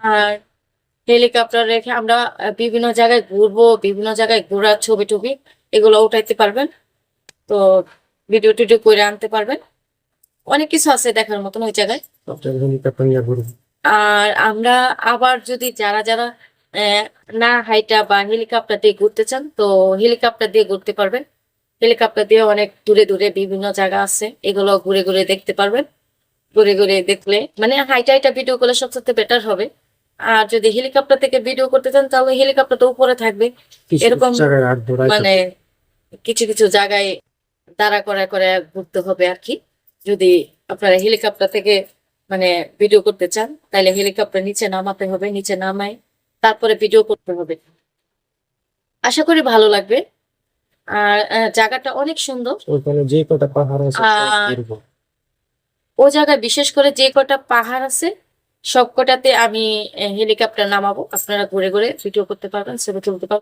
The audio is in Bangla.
আর হেলিকপ্টার রেখে আমরা বিভিন্ন জায়গায় ঘুরবো বিভিন্ন জায়গায় ঘোরার ছবি টবি এগুলো উঠাইতে পারবেন। তো ভিডিও টিডিও করে আনতে পারবেন। অনেক কিছু আছে দেখার মতন ওই জায়গায়। আর আমরা আবার যদি যারা যারা না হাইটা বা হেলিকপ্টার দিয়ে ঘুরতে চান তো হেলিকপ্টার দিয়ে ঘুরতে পারবেন। হেলিকপ্টার দিয়ে অনেক দূরে দূরে বিভিন্ন জায়গা আছে এগুলো ঘুরে ঘুরে দেখতে পারবেন। ঘুরে ঘুরে দেখলে মানে হাইটা হাইটা ভিডিও করলে সবচেয়ে বেটার হবে। আর যদি হেলিকপ্টার থেকে ভিডিও করতে চান তাহলে হেলিকপ্টার তো উপরে থাকবে। এরকম মানে কিছু কিছু জায়গায় দাঁড়া করা করে ঘুরতে হবে আর কি। যদি আপনারা হেলিকপ্টার থেকে মানে ভিডিও করতে চান তাহলে হেলিকপ্টার নিচে নামাতে হবে নিচে নামায় তারপরে ভিডিও করতে হবে। আশা করি ভালো লাগবে। আর জায়গাটা অনেক সুন্দর। যে কটা পাহাড় আছে ও জায়গায় বিশেষ করে যে কটা পাহাড় আছে সব কটাতে আমি হেলিকপ্টার নামাবো। আপনারা ঘুরে ঘুরে ভিডিও করতে পারবেন ছবি তুলতে পারবেন।